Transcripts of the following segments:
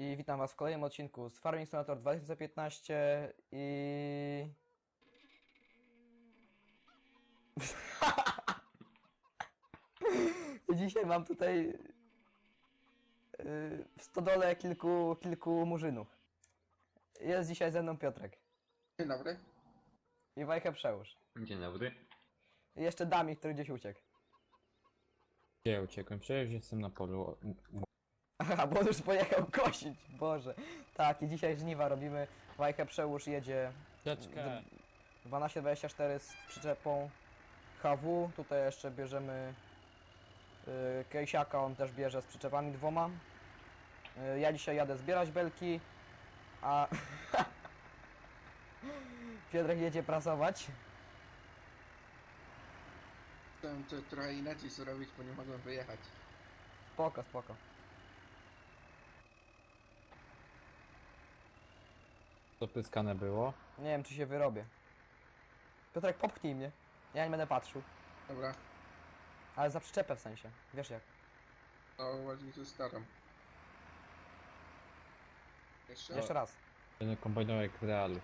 i witam was w kolejnym odcinku z Farming Simulator 2015 i... Dzisiaj mam tutaj yy, w stodole kilku, kilku murzynów. Jest dzisiaj ze mną Piotrek Dzień dobry. i Wajcha Przełóż. Dzień dobry. I jeszcze Dami, który gdzieś uciekł. Gdzie uciekłem? Przecież jestem na polu. Aha, bo on już pojechał kosić, Boże. Tak, i dzisiaj żniwa robimy. Wajchę Przełóż jedzie Ucieczkę. 1224 z przyczepą HW. Tutaj jeszcze bierzemy yy, Kejsiaka, on też bierze z przyczepami dwoma. Yy, ja dzisiaj jadę zbierać belki, a Piotrek jedzie prasować. Chciałem to trochę inaczej zrobić, bo nie mogłem wyjechać. Spoko, spoko. To pyskane było. Nie wiem, czy się wyrobię. Piotrek, popchnij mnie. Ja nie będę patrzył. Dobra, Ale za przyczepę w sensie. Wiesz jak. to właśnie się staram. Jeszcze? Jeszcze raz. Ten kombajnerek w realu.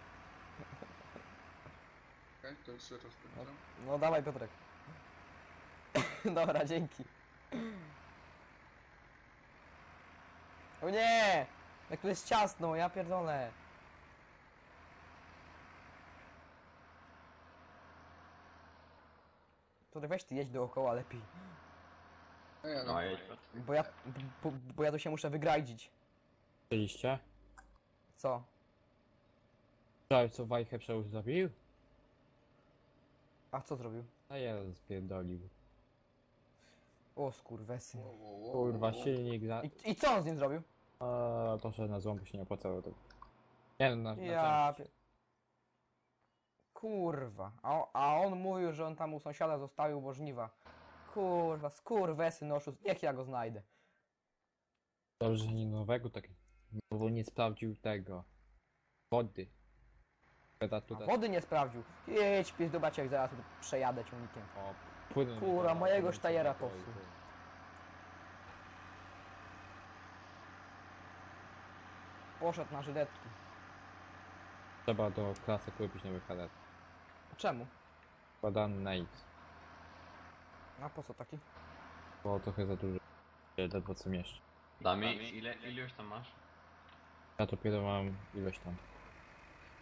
Okej, to jeszcze raz powiem. No dawaj Piotrek. Dobra, dzięki. O nie! Jak tu jest ciasno, ja pierdolę. Piotrek, weź ty jedź dookoła lepiej. A ja, No jedź. Bo ja, bo, bo ja tu się muszę wygrajdzić. Chcieliście? Co? Wczoraj co Wajchę przełóż zabił? A co zrobił? A ja spierdolił. O wo, Kurwa, silnik za... I, I co on z nim zrobił? A, poszedł na złom, bo się nie opłacało to. Nie no, na, na Ja... część. pie- Kurwa. A, a on mówił, że on tam u sąsiada zostawił, bo żniwa. Kurwa, skurwesyn oszust. Niech ja go znajdę. Dobrze, że nie nowego tak. Bo nie sprawdził tego. Wody. A tutaj. wody nie sprawdził. Jedź, pies do jak zaraz tu przejadę ciągnikiem. O, płynę. Kurwa, mojego sztajera popsuł. Poszedł na żyletki. Trzeba do klasy kupić nowy kadet. Czemu? Badany na X. A po co taki? Bo trochę za dużo. Ledwo co mieszczę. Dami, ile, ile już tam masz? Ja dopiero mam ilość tam.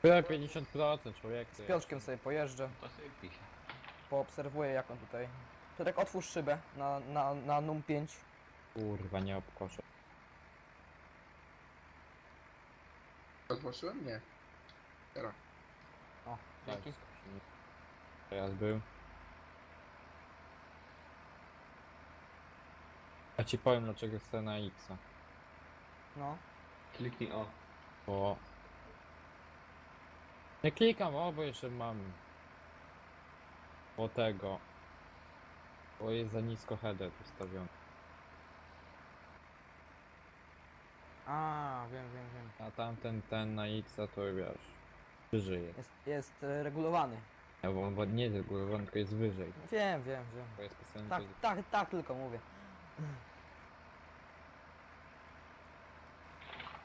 Chyba 50% człowiek. Z Piotrkiem sobie pojeżdżę, To sobie pisze. poobserwuję jak on tutaj. Piotrek, otwórz szybę na, na, na NUM 5. Kurwa, nie obkoszę. Otworzyłem? Nie. Teraz. O, dzięki. Teraz był. Ja ci powiem dlaczego chcę na X. No. Kliknij o. Bo... Nie klikam, o, bo jeszcze mam... Bo tego... Bo jest za nisko header ustawiony. A, wiem, wiem, wiem. A tamten, ten na X to wiesz... Wyżej jest. Jest, e, regulowany. No, bo, bo nie jest regulowany, tylko jest wyżej. Wiem, wiem, wiem. Bo jest specjalnie... Tak, tak, tak tylko mówię.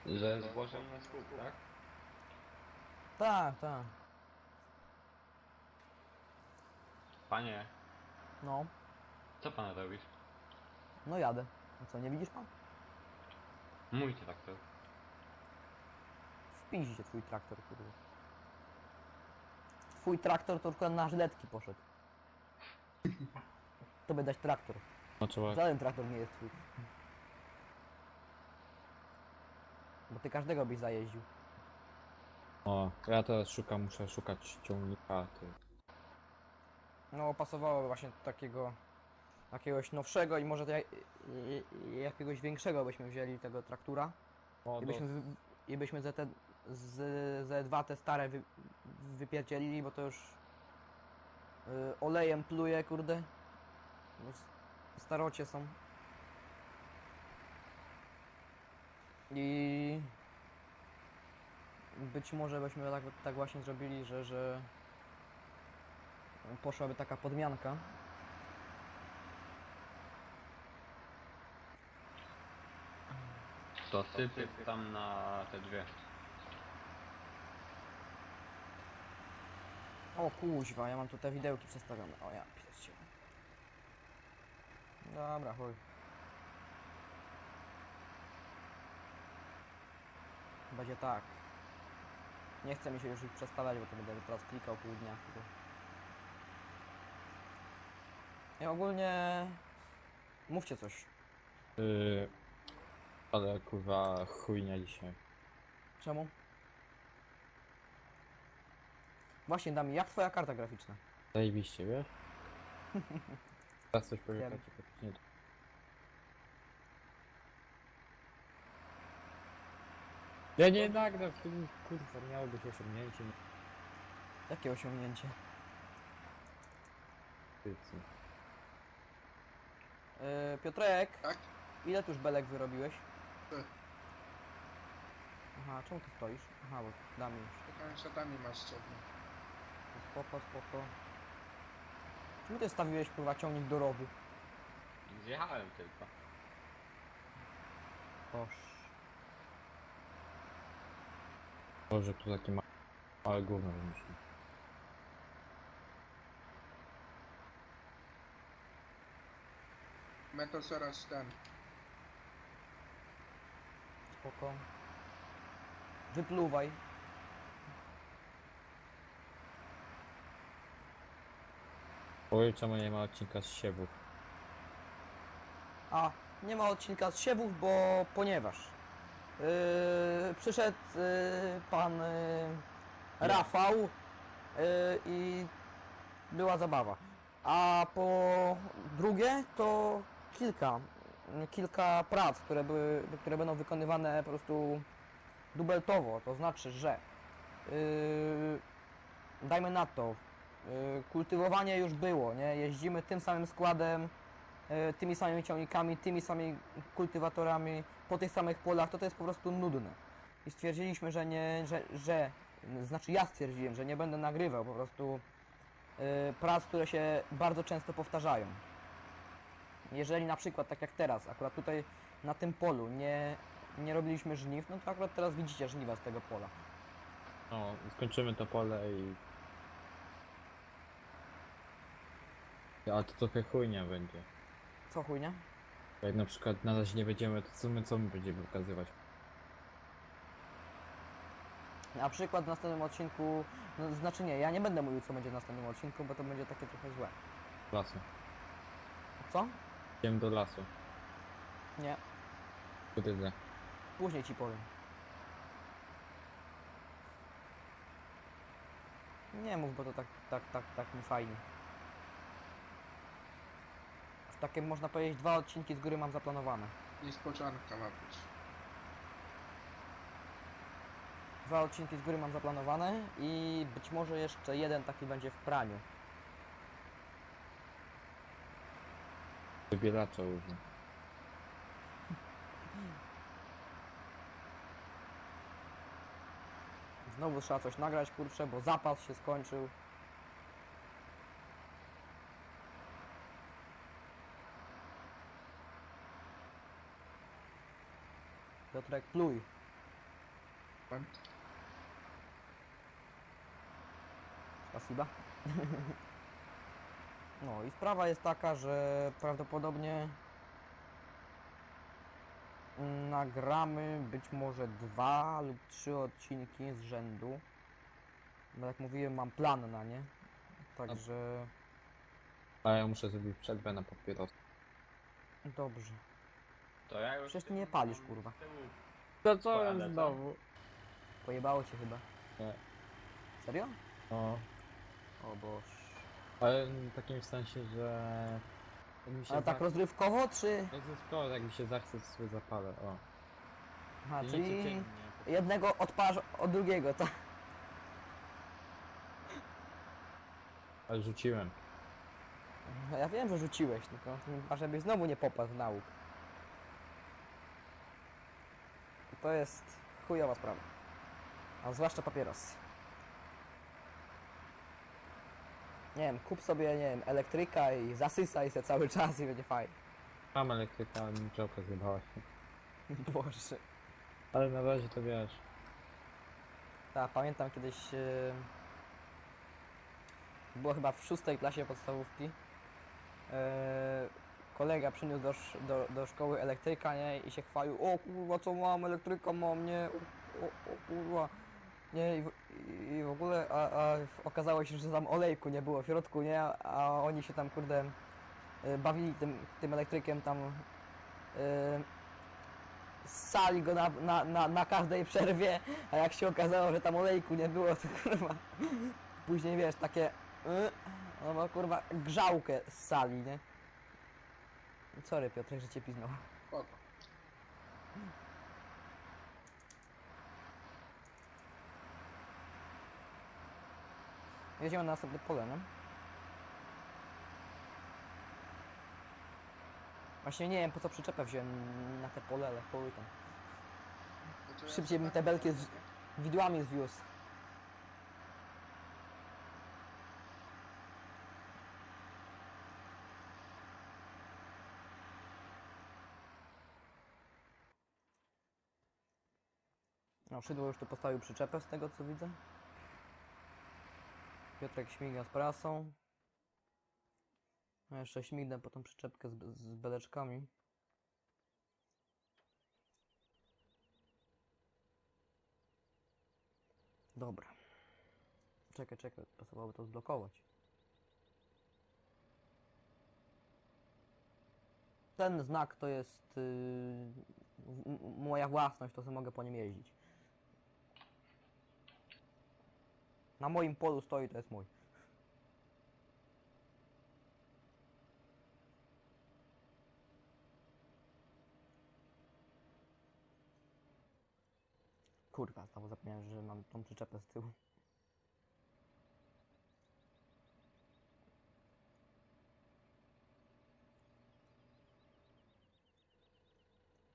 Że złożę na skup, tak? Tak, tak. Panie, No, co pan robisz? no jadę. No co, nie widzisz pan? Mój traktor. Wpiź się twój traktor, kurwa. Twój traktor to tylko na żyletki poszedł. To by dać traktor. No trzeba... Żaden traktor nie jest twój. Bo ty każdego byś zajeździł. O, ja teraz szukam, muszę szukać ciągnika, ty. No, pasowało właśnie takiego jakiegoś nowszego i może te, i, i, jakiegoś większego byśmy wzięli tego traktura. O, I do... byśmy, wy- i byśmy ze, te, z, ze dwa te stare wy, bo to już y, olejem pluje, kurde. No, starocie są. I być może byśmy tak, tak właśnie zrobili, że, że poszłaby taka podmianka. To sypie tam na te dwie. O kuźwa, ja mam tu te widełki przestawione. O ja pierdzie. Dobra, chuj. Będzie tak. Nie chce mi się już ich przestawiać, bo to będę teraz klikał pół dnia. I ogólnie... Mówcie coś. Yy, ale kurwa chujnia dzisiaj. Czemu? Właśnie, Dami, jak twoja karta graficzna? Zajebiście, wiesz? Teraz coś powiem Wiem. takie faktycznie. Ja nie nagram w tym kurwa miało być osiągnięcie. Jakie osiągnięcie? Tycy. Yy, Piotrek, Tak? ile tu już belek wyrobiłeś? Ty. Aha, czemu tu stoisz? Aha, bo damy już. Czekałem, szatami masz ciągle. Spoko, spoko. Czemu ty stawiłeś kurwa ciągnik do rowu? Zjechałem tylko. Boż. Może tu takie ma... małe gówno wymyślił. Metos oraz ten. Spoko. Wypluwaj. Powiem czemu nie ma odcinka z siewów. A, nie ma odcinka z siewów, bo ponieważ yy, przyszedł yy, pan yy, Rafał yy, i była zabawa. A po drugie to kilka, kilka prac, które, były, które będą wykonywane po prostu dubeltowo, to znaczy, że yy, dajmy na to, kultywowanie już było, nie? Jeździmy tym samym składem, e, tymi samymi ciągnikami, tymi samymi kultywatorami, po tych samych polach, to to jest po prostu nudne. I stwierdziliśmy, że nie, że, że znaczy ja stwierdziłem, że nie będę nagrywał po prostu e, prac, które się bardzo często powtarzają. Jeżeli na przykład, tak jak teraz, akurat tutaj na tym polu nie, nie robiliśmy żniw, no to akurat teraz widzicie żniwa z tego pola. No, skończymy to pole i... A to trochę chujnia będzie. Co chujnia? Jak na przykład na razie nie będziemy, to co my, co my będziemy pokazywać? Na przykład w następnym odcinku, no, znaczy nie, ja nie będę mówił co będzie w następnym odcinku, bo to będzie takie trochę złe. Lasu. Co? Idziemy do lasu. Nie, Kurde. później ci powiem. Nie mów, bo to tak, tak, tak, tak nie fajnie. Takie można powiedzieć dwa odcinki z góry mam zaplanowane. Niespodzianka ma być. Dwa odcinki z góry mam zaplanowane i być może jeszcze jeden taki będzie w praniu. Wybieracza różne. Znowu trzeba coś nagrać, kurczę, bo zapas się skończył. Piotrek, pluj. Pan? Spasiba. No i sprawa jest taka, że prawdopodobnie nagramy być może dwa lub trzy odcinki z rzędu. Bo jak mówiłem, mam plan na nie. Także A ja muszę zrobić przerwę na papieros. dobrze. To ja już... Przecież ty nie palisz, kurwa. To co Pojadę, co? znowu? Pojebało cię chyba. Nie. Serio? No. O boż. Ale w takim sensie, że... jak Mi się Ale tak rozrywkowo, czy... Rozrywkowo, jak mi się zachce, to sobie zapalę, o. Aha, I nie czyli codziennie. jednego odparz od drugiego, tak? Ale rzuciłem. No ja wiem, że rzuciłeś, tylko chyba żebyś znowu nie popadł w nauk. To jest chujowa sprawa. A zwłaszcza papieros. Nie wiem, kup sobie, nie wiem, elektryka i zasysaj se cały czas i będzie fajnie. Mam elektryka, ale mi działka zjebała się. Boże. Ale na razie to wiesz. Tak, pamiętam kiedyś. Yy, było chyba w szóstej klasie podstawówki. Yy, kolega przyniósł do, do, do szkoły elektryka, nie? I się chwalił, o kurwa, co mam, elektryka mam, nie? O, o, o kurwa. Nie, i w, i w ogóle, a, a okazało się, że tam olejku nie było w środku, nie? A, oni się tam, kurde, yy, bawili tym, tym elektrykiem tam. Yy, ssali go na, na, na, na każdej przerwie, a jak się okazało, że tam olejku nie było, to kurwa, później wiesz, takie, y, no bo kurwa, grzałkę ssali, nie? Sorry Piotrek, że cię piznął. Spoko. Jedziemy na następne pole, no. Właśnie nie wiem po co przyczepę wziąłem na te pole, ale chuj tam. Trzeba Szybciej bym te belki z- Widłami zwiózł. No, Szydło już tu postawił przyczepę z tego co widzę. Piotrek śmiga z prasą. A jeszcze śmignę po tą przyczepkę z, z beleczkami. Dobra. Czekaj, czekaj, pasowałoby to zblokować. Ten znak to jest yy, moja własność, to sobie mogę po nim jeździć. Na moim polu stoi, to jest mój. Kurwa, znowu zapomniałem, że mam tą przyczepę z tyłu.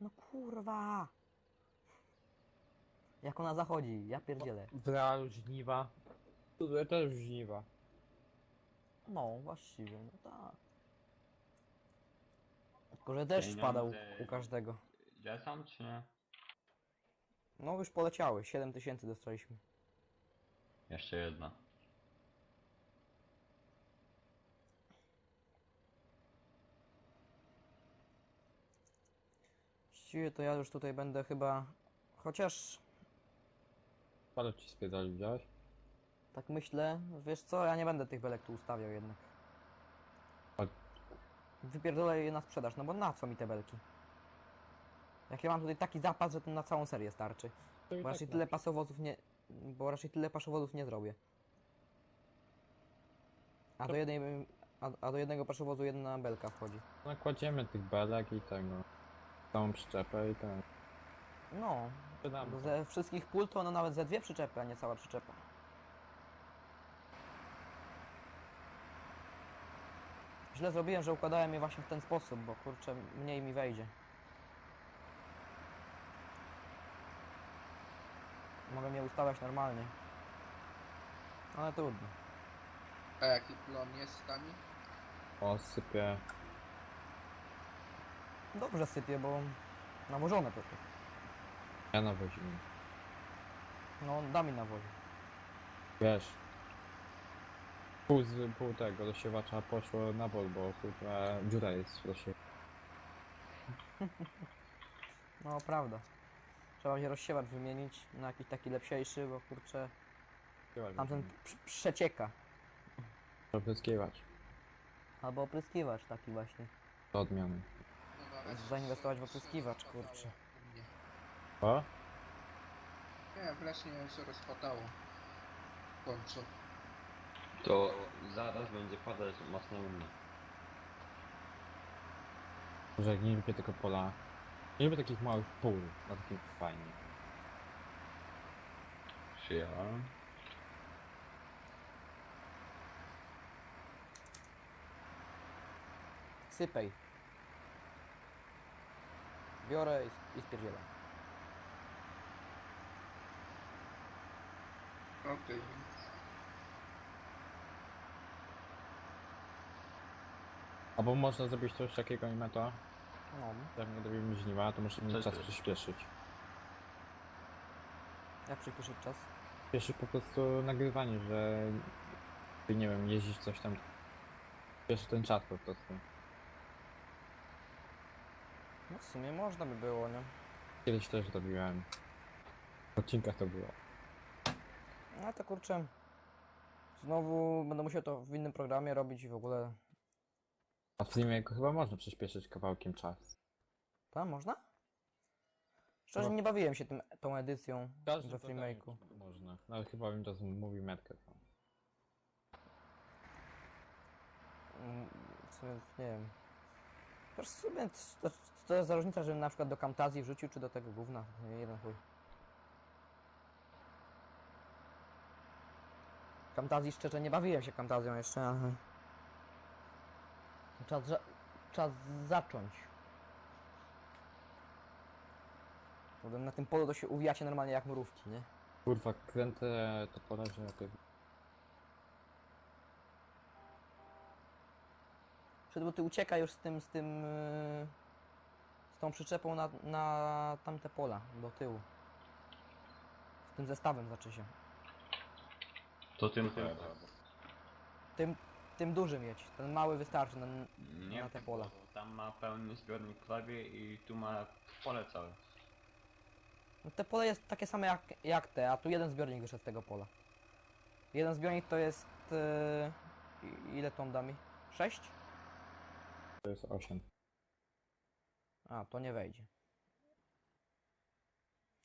No kurwa! Jak ona zachodzi, ja pierdzielę. W realu żniwa. Tutaj też żniwa. No, właściwie, no tak. Tylko, że deszcz padał Pieniądze. u każdego. Gdzie są, czy nie? No już poleciały, 7000 dostaliśmy. Jeszcze jedna. Właściwie to ja już tutaj będę chyba... Chociaż, Parę ci spiedali, widziałeś? tak myślę, wiesz co, ja nie będę tych belek tu ustawiał jednak. A- Wypierdolę je na sprzedaż, no bo na co mi te belki? Jak ja mam tutaj taki zapas, że to na całą serię starczy. To i Bo tak raczej tyle lepiej. pasowozów nie... Bo raczej tyle paszowozów nie zrobię. A do jednej... A, a do jednego paszowozu jedna belka wchodzi. Nakładziemy tych belek i tego. Całą przyczepę i ten. No, Sprzedamy. ze wszystkich pól to no nawet ze dwie przyczepy, a nie cała przyczepa. Źle zrobiłem, że układałem je właśnie w ten sposób, bo kurczę, mniej mi wejdzie. Mogę je ustawiać normalnie. Ale trudno. A jaki plon jest z tami? O, sypie. Dobrze sypię, bo nawożone to tak. Ja nawoziłem. No, da mi nawozi. Wiesz. Pół, z, pół tego dosiewacza poszło na bol, bo kurwa dziura jest w dosiewaczu. No, prawda. Trzeba się rozsiewacz wymienić na jakiś taki lepsiejszy, bo kurczę, tamten prz- przecieka. Opryskiwacz. Albo opryskiwacz taki właśnie. Do odmiany. Zainwestować w opryskiwacz, rozpadało Nie, w Lesznie się rozpadało. W końcu. To zaraz będzie padać mocno u mnie. Może jak nie lubię tylko pola. Nie lubię takich małych pól. Na takim fajnie. Przyjechałem. Sypej. Biorę i, i spierdzielam. Okej. Albo można zrobić coś takiego i meta. No. Jak nie robimy żniwa, to musimy Co czas przyspieszyć. Jak przyspieszyć czas? Pierwszy po prostu nagrywanie, że ty nie wiem, jeździsz coś tam. Pierwszy ten czas po prostu. No w sumie można by było, nie? Kiedyś też robiłem. W odcinkach to było. No to kurczę. Znowu będę musiał to w innym programie robić i w ogóle. A w filmie chyba można przyspieszyć kawałkiem czas. Tam można? Szczerze No. nie bawiłem się tym, tą edycją we programie Freemake'u. Można. No ale chyba bym to mówił metkę. Mm, W sumie nie wiem. W sumie to, to jest za różnica, żebym na przykład do Camtazji wrzucił, czy do tego gówna. Jeden chuj. Camtazji szczerze nie bawiłem się Camtazją jeszcze. Czas, za- czas zacząć. Potem na tym polu to się uwijacie normalnie jak mrówki, nie? Kurwa, krętę to że to... Przed bo ty ucieka już z tym, z tym, yy, z tą przyczepą na, na tamte pola, do tyłu. Z tym zestawem znaczy się. To tym chyba. Tym, tym dużym jedź, ten mały wystarczy na, Nie, na te pola. bo Tam ma pełny zbiornik prawie i tu ma pole całe. No te pole jest takie same jak, jak te, a tu jeden zbiornik wyszedł z tego pola. Jeden zbiornik to jest, yy, i- ile ton da mi? 6? To jest 8. A, to nie wejdzie.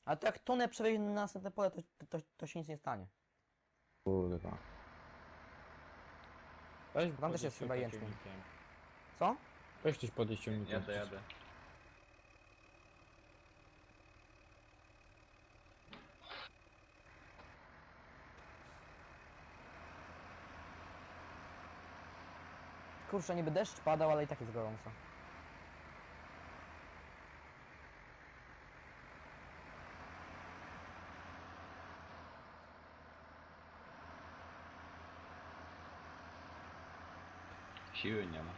A to jak tonę przewieźć na następne pole, to, to, to się nic nie stanie. Kurwa. Weź Tam też podjedź jest chyba tylko jęczmień. ciągnikiem. Co? Weź coś podejść ciągnikiem. Jadę, jadę. Kurczę, niby deszcz padał, ale i tak jest gorąco. Siły nie ma.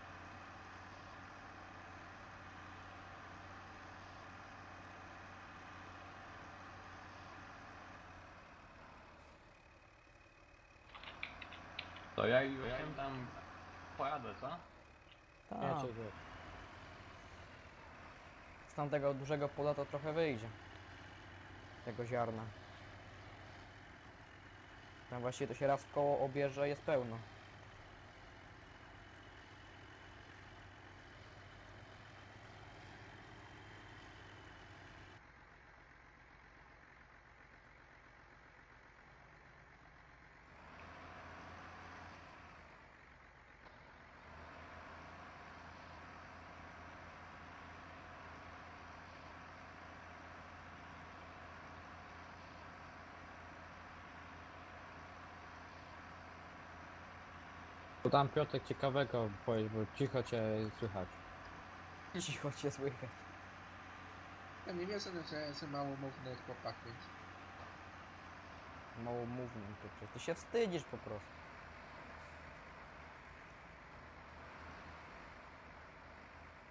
To ja już tam pojadę, co? Tak. Ja cię. Z tamtego dużego pola to trochę wyjdzie. Tego ziarna. Tam właściwie to się raz w koło obierze, jest pełno. Tam Piotrek ciekawego powiedz, bo cicho cię słychać. Cicho cię słychać. Ja nie wiedzę, że jestem mało mówny chłopak, więc... Mało mównym to przecież. Ty się wstydzisz po prostu.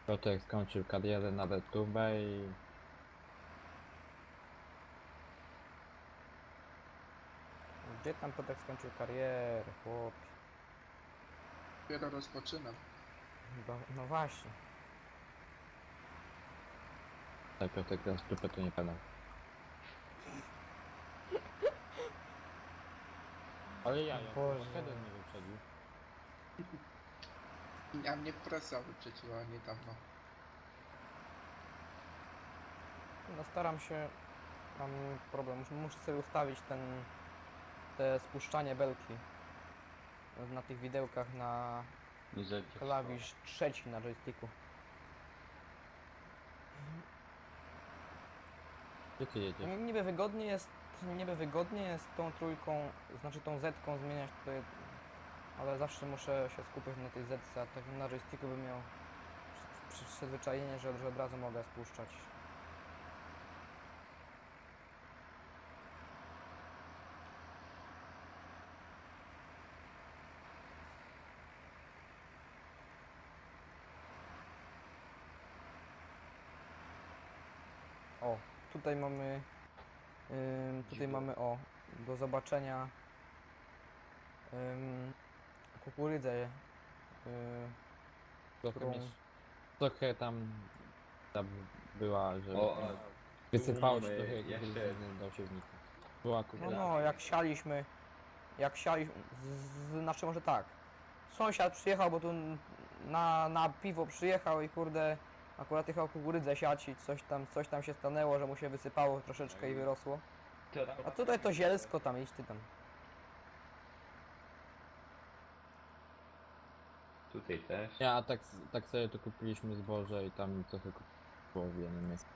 Piotrek skończył karierę na retubę i Gdzie tam Piotrek skończył karierę, chłopie? Dopiero rozpoczynam. No, no właśnie. tak Piotrek teraz dupę to nie pedał. Ale ja, ja Boże. Nie wyprzedził. A mnie presa wyprzeciła niedawno. No staram się, mam problem, muszę, muszę sobie ustawić ten, te spuszczanie belki na tych widełkach na klawisz trzeci na joysticku. Gdzie ty jedziesz? Niby wygodnie jest, niby wygodnie jest tą trójką, znaczy tą zetką zmieniać tutaj, ale zawsze muszę się skupić na tej zetce, a tak na joysticku bym miał przy- przyzwyczajenie, że, że od razu mogę spuszczać. O, tutaj mamy Ym, tutaj mamy o do zobaczenia ym, kukurydzę. Yy, Trochę, którą- miesz... Trochę tam... Tam była, że O, a wysypało się trochę jeszcze- kukurydzy do siewnika. Była no kukurydza. no, jak sialiśmy, jak sialiśmy, z, znaczy może tak, sąsiad przyjechał, bo tu na, na piwo przyjechał i kurde, akurat jechał kukurydzę siać i coś tam, coś tam się stanęło, że mu się wysypało troszeczkę i wyrosło. A tutaj to zielsko tam, idź ty tam. Tutaj też. Nie, a tak, tak sobie to kupiliśmy zboże i tam trochę było w jednym miejscu.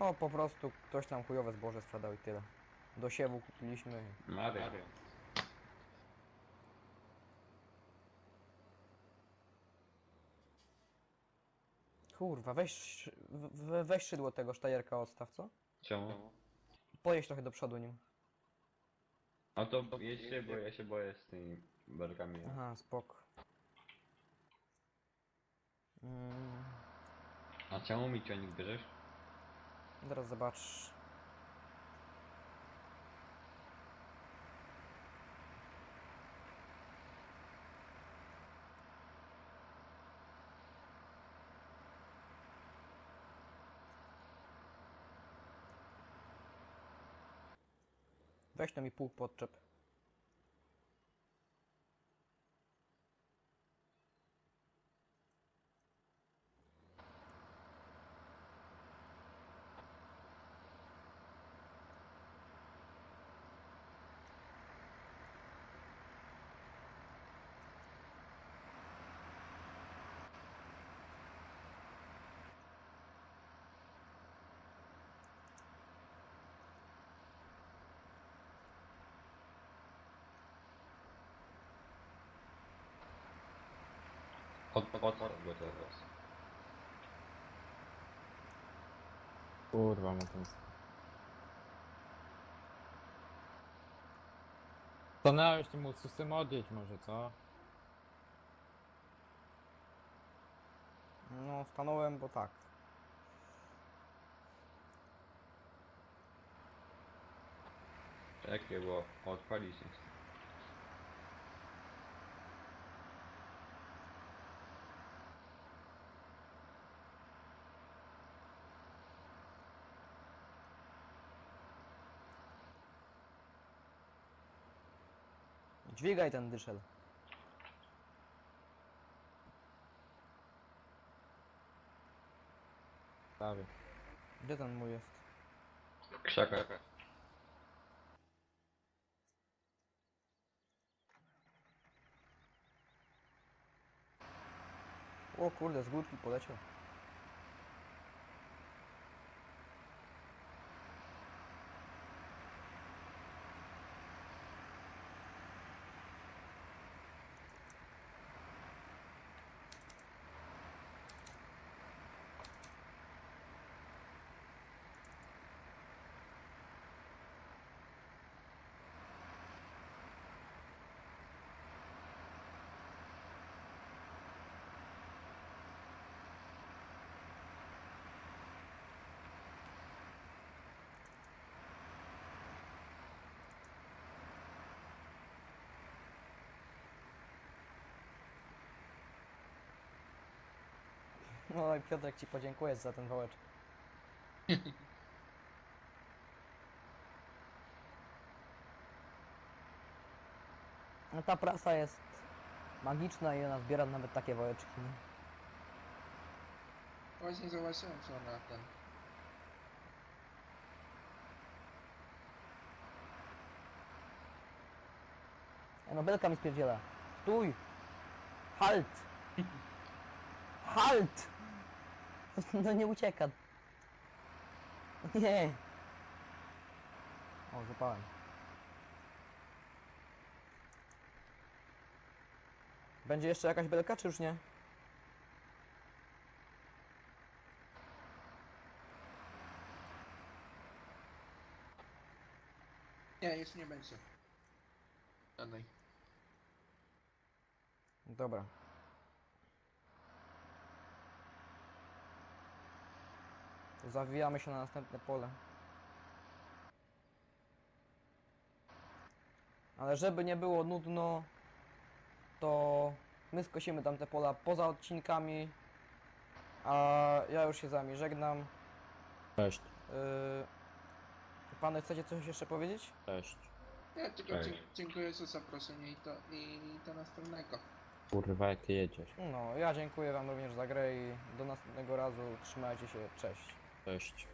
No po prostu ktoś nam chujowe zboże sprzedał i tyle. Do siewu kupiliśmy. Maria. Kurwa, weź, we- weź szydło tego sztajerka odstaw, co? Czemu? Pojeźdź trochę do przodu nim. A to jedźcie, bo ja się boję z tymi belkami. Aha, spok. Mm, A czemu mi ciągnik bierzesz? zaraz zobacz. Weź to mi pół podczep. Od go teraz. Kurwa, ma ten... Stanąłeś tym Ursusem odjedź może, co? No, stanąłem, bo tak. Czekaj, bo odpalić nie Dźwigaj ten dyszel. Prawie. Gdzie ten mój jest? W krzakach. O kurde, z górki poleciał. No i Piotrek ci podziękuję za ten wołeczek. No ta prasa jest magiczna i ona zbiera nawet takie wołeczki. Nie? Właśnie zobaczyłem co na ten. E, No belka mi spierdziela. Stój! Halt! Halt! No nie ucieka. Nie. O, zapałem. Będzie jeszcze jakaś belka, czy już nie? Nie, już nie będzie. Żadnej. Dobra. Zawijamy się na następne pole. Ale żeby nie było nudno, to my skosimy tam te pola poza odcinkami, a ja już się z wami żegnam. Cześć, Yy, Pany, chcecie coś jeszcze powiedzieć? cześć. Ja tylko dzie- dziękuję za zaproszenie i to, i do następnego. Kurwa, jak ty jedziesz. No, ja dziękuję wam również za grę i do następnego razu. Trzymajcie się, cześć. Cześć.